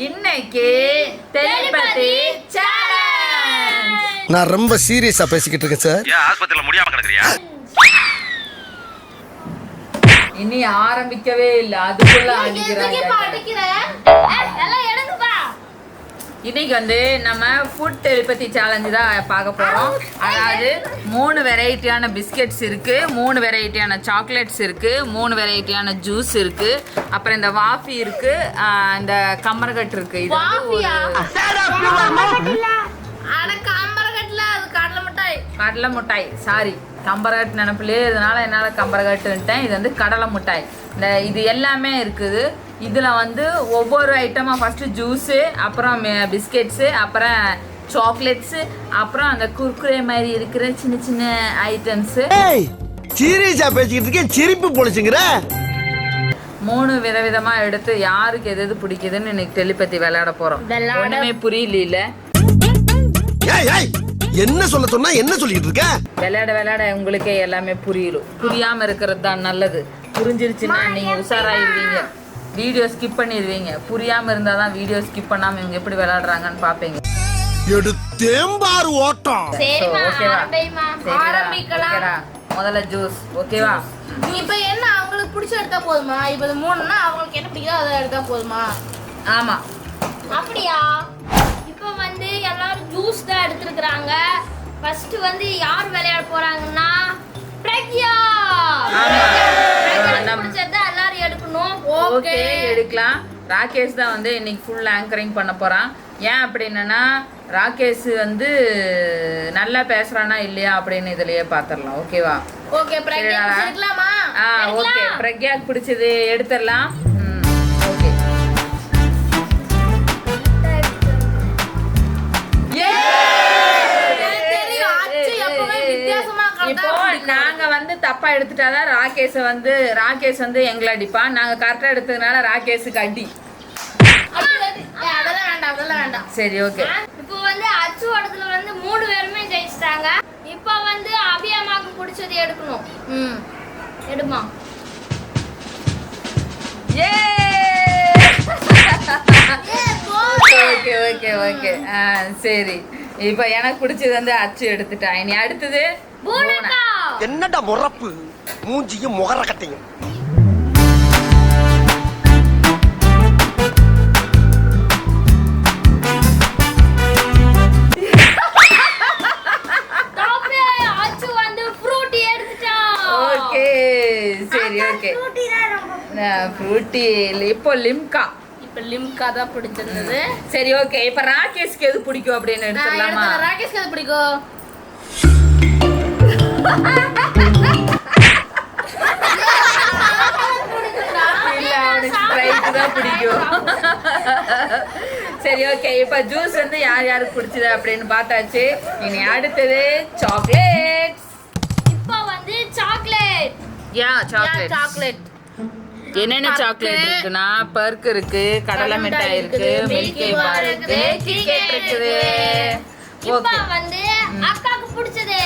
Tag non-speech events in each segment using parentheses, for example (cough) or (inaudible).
இன்னைக்கு சேலஞ்ச் நான் ரொம்ப சீரியஸா பேசிக்கிட்டு இருக்கேன் சார். ஏன் ஆஸ்பத்திரியில முடியாம கிடக்குறியா? இனி ஆரம்பிக்கவே இல்ல. அதுக்குள்ள அடிக்கிறாங்க. இன்னைக்கு வந்து நம்ம ஃபுட் டெலிபதி சேலஞ்சு தான் பார்க்க போறோம். அதாவது மூணு வெரைட்டியான பிஸ்கெட்ஸ் இருக்கு மூணு வெரைட்டியான சாக்லேட்ஸ் இருக்கு மூணு வெரைட்டியான ஜூஸ் இருக்கு. அப்புறம் இந்த வாஃபி இருக்கு ஆஹ் இந்த கம்மரகட் இருக்கு. இது. கடலை மிட்டாய். சாரி கம்பரகட் நினப்பிலே இதனால என்னால் கம்பரகட்டுன்ட்டேன் இது வந்து கடலை மிட்டாய். இந்த இது எல்லாமே இருக்குது. இதில் வந்து ஒவ்வொரு ஐட்டமாக ஃபஸ்ட்டு ஜூஸு அப்புறம் பிஸ்கெட்ஸு அப்புறம் சாக்லேட்ஸு அப்புறம் அந்த குர்குரே மாதிரி இருக்கிற சின்ன சின்ன ஐட்டம்ஸு சீரியஸா பேசிக்கிட்டு இருக்கேன் சிரிப்பு பொழிச்சுங்கிற மூணு விதவிதமாக எடுத்து யாருக்கு எது எது பிடிக்குதுன்னு இன்னைக்கு டெலிபதி விளையாட போகிறோம் ஒன்றுமே புரியல ஏய் ஏய் என்ன சொல்ல சொன்னா என்ன சொல்லிக்கிட்டு இருக்க? விளையாட விளையாட உங்களுக்கே எல்லாமே புரியும் புரியாம இருக்கிறது தான் நல்லது. புரிஞ்சிருச்சுன்னா நீங்க உஷாராயிருவீங்க. வீடியோ ஸ்கிப் பண்ணிடுவீங்க. புரியாம இருந்தா தான் வீடியோ ஸ்கிப் பண்ணாம இவங்க எப்படி விளையாடுறாங்கன்னு பாப்பீங்க எடுத்தேம்பாரு ஓட்டம். சரிம்மா, ஓகேவா. முதல்ல ஜூஸ் ஓகேவா இப்ப என்ன அவங்களுக்கு பிடிச்ச எடுத்தா போதுமா? இப்ப இது மூணுன்னா அவங்களுக்கு என்ன பிடிக்குதோ அதை எடுத்தா போதுமா? ஆமா. அப்படியா? இப்போ வந்து எல்லாரும் ஜூஸ் தான் எடுத்துருக்குறாங்க. ஃபர்ஸ்ட் வந்து யார் விளையாட போறாங்கன்னா பிரக்யா. நம்ம- பிடிச்சது ஓகே. எடுக்கலாம். ராகேஷ் தான் வந்து இன்னைக்கு ஃபுல் ஆங்கரிங் பண்ண போறான். ஏன் அப்படின்னா ராகேஷ் வந்து நல்லா பேசுறானா இல்லையா அப்படின்னு இதுலயே பாத்திரலாம் ஓகேவா? ஓகே ஆ ஓகே? பிரக்யாக்கு பிடிச்சது எடுத்துடலாம். ஓகே. இப்போ. நாங்க தப்பா எடுத்துட்டாதான் ராகேஷ் வந்து ராகேஷ் வந்து எங்களை அடிப்பான் நாங்க கரெக்டா எடுத்ததுனால ராகேஷுக்கு அடி. அதெல்லாம் வேண்டாம் அதெல்லாம் வேண்டாம். சரி ஓகே. இப்போ வந்து அச்சு ஓட்டத்துல வந்து மூணு பேருமே ஜெயிச்சிட்டாங்க. இப்போ வந்து அபியம்மாக்கு பிடிச்சது எடுக்கணும். ம். எடுமா? Okay okay okay. ஆ சரி. இப்போ எனக்கு பிடிச்சது வந்து அச்சு எடுத்துட்டா. இனி அடுத்தது என்னடா முறப்பு? மூஞ்சியும் முகர கட்டையும். ஓகே சரி ஓகே. ஃப்ரூட்டி இப்போ லிம்கா. இப்போ லிம்கா தான் பிடிச்சிருந்தது. சரி ஓகே இப்போ ராகேஷ்க்கு எது பிடிக்கும் அப்படின்னு எடுத்தது ராகேஷ்க்கு அது பிடிக்கும்? பிடிக்கும். சரி ஓகே இப்போ ஜூஸ் வந்து யார் யாருக்கு பிடிச்சது அப்படின்னு பார்த்தாச்சு. இனி அடுத்தது சாக்லேட்ஸ் இப்போ வந்து சாக்லேட் யா சாக்லேட் சாக்லேட் என்னென்ன சாக்லேட் இருக்குன்னா பர்க் இருக்கு கடலை மிட்டாய் இருக்கு மில்கி பார் இருக்கு கிட்கேட் இருக்குது. இப்போ ஓகே வந்து அக்காக்கு பிடிச்சது.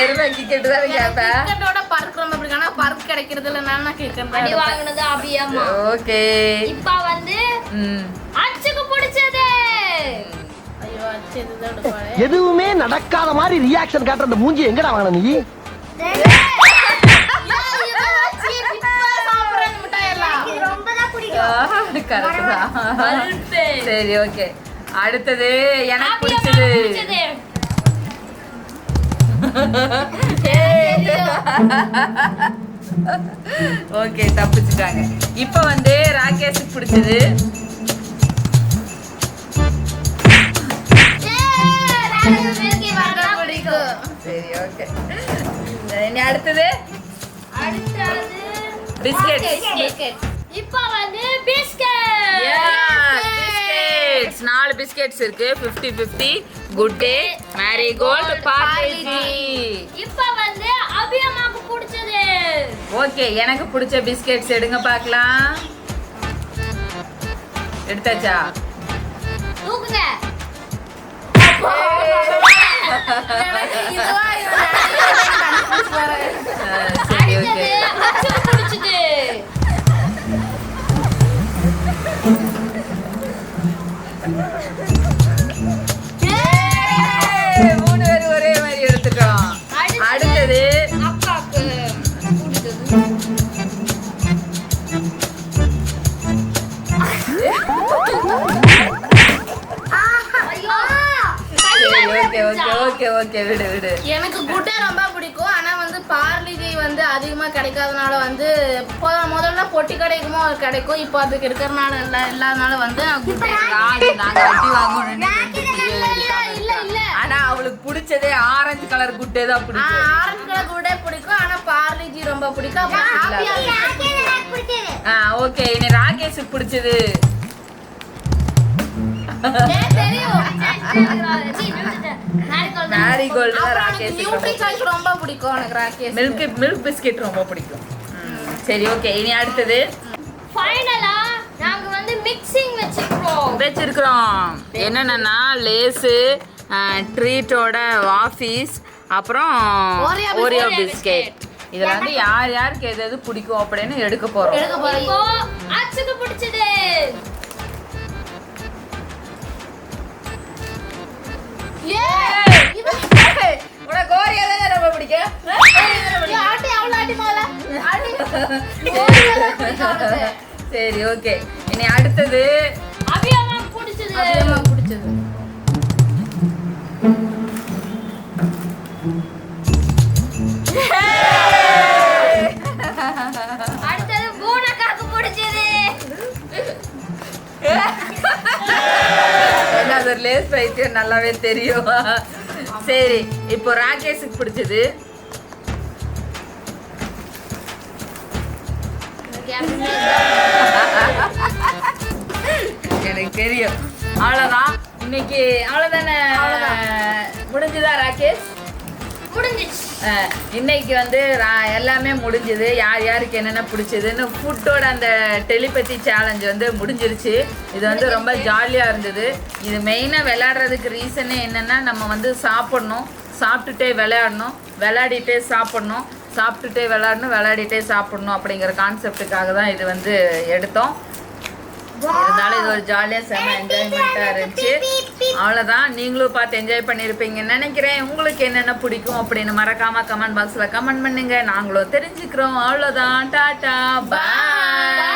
எருமை தானே கிரிக்கெட்டோட பறக்குறோம் அப்படி ஆனா பறக்க கிடைக்கிறது இல்ல நான் கிரிக்கெட் அடி வாங்கினது அபியம்மா ஓகே இப்போ வந்து ம். எதுவுமே நடக்காத மாதிரி ரியாக்ஷன் காட்டுற அந்த மூஞ்சி எங்கடா வாங்கின நீ? சரி ஓகே அடுத்தது எனக்கு பிடிச்சது. ஓகே (laughs) தப்பிச்சுட்டாங்க. இப்போ வந்து ராகேஷுக்கு பிடிச்சது. ஓகே. இனி அடுத்தது? பிஸ்கெட் இப்போ வந்து பிஸ்கட் பிஸ்கெட்ஸ் நாலு பிஸ்கெட்ஸ் இருக்கு. 50 50 குட் டே மேரிகோல்ட் பார்லேஜி இப்போ வந்து அபியம்மாக்கு பிடிச்சது. ஓகே எனக்கு பிடிச்ச பிஸ்கெட்ஸ் எடுங்க பார்க்கலாம். எடுத்தாச்சா? தூக்குங்க. (laughs) சரி ஓகே மூணு பேர் ஒரே மாதிரி எடுத்துட்டோம் அடுத்தது அக்காக்கு ஓகே ஓகே ஓகே ஓகே விடு விடு. எனக்கு குட்டை ரொம்ப பார்லிஜி வந்து அதிகமா கிடைக்காதனால வந்து பொ- முதல்ல பொட்டி கிடைக்குமோ அது கிடைக்கும். இப்போ அதுக்கு இருக்கிறனால இல்ல இல்லாதனால வந்து ஆனா அவளுக்கு பிடிச்சதே ஆரஞ்சு கலர் குட்டே தான் பிடிக்கும். ஆரஞ்சு கலர் குட்டை பிடிக்கும். ஆனா பார்லிஜி ரொம்ப பிடிக்கும். ஆ ஓகே. இனி ராகேஷுக்கு பிடிச்சது. மேரிகோல்டு ரொம்ப பிடிக்கும் எனக்கு ராகேஷ் மில்க் மில்க் பிஸ்கெட் ரொம்ப பிடிக்கும். சரி ஓகே இனி அடுத்தது. ஃபைனலா நாங்க வந்து மிக்சிங் வச்சிருக்கோம் வச்சிருக்கிறோம். என்னென்னா லேஸு ட்ரீட்டோட வாஃபீஸ் அப்புறம் ஓரியோ. பிஸ்கெட் இதுல வந்து யார் யாருக்கு எது எது பிடிக்கும் அப்படின்னு எடுக்க போறோம். எடுக்க அச்சுக்கு பிடிச்சது. (laughs) சரி ஓகே இனி அடுத்தது. அபியாமா பிடிச்சது. அதிகமா பிடிச்சது. அடுத்தது பூனக்காக்கு பிடிச்சது. என்ன அது ஒரு லேஸ் பைத்தியம் நல்லாவே தெரியும். சரி இப்போ ராகேஷுக்கு பிடிச்சது. (laughs) எனக்கு தெரியும். அவ்வளோதான் இன்னைக்கு அவ்வளோதானே முடிஞ்சுதா ராகேஷ்? முடிஞ்சிச்சு. இன்னைக்கு வந்து எல்லாமே முடிஞ்சுது. யார் யாருக்கு என்னென்ன பிடிச்சதுன்னு ஃபுட்டோட அந்த டெலிபதி சேலஞ்ச் வந்து முடிஞ்சிருச்சு. இது வந்து ரொம்ப ஜாலியாக இருந்தது. இது மெயினாக விளையாடுறதுக்கு ரீசனே என்னென்னா நம்ம வந்து சாப்பிட்ணும். சாப்பிட்டுட்டே விளையாடணும். விளையாடிட்டே சாப்பிட்ணும். சாப்பிட்டுட்டே விளாடணும் விளையாடிட்டே சாப்பிட்ணும் அப்படிங்கிற கான்செப்டுக்காக தான் இது வந்து எடுத்தோம். இருந்தாலும் இது ஒரு ஜாலியாக செம்ம என்ஜாய்மெண்ட்டாக இருந்துச்சு. அவ்வளோதான் நீங்களும் பார்த்து என்ஜாய் பண்ணியிருப்பீங்கன்னு நினைக்கிறேன். உங்களுக்கு என்னென்ன பிடிக்கும் அப்படின்னு மறக்காமல் கமெண்ட் பாக்ஸில் கமெண்ட் பண்ணுங்கள் நாங்களும் தெரிஞ்சுக்கிறோம். அவ்வளோதான் டாட்டா. பாய்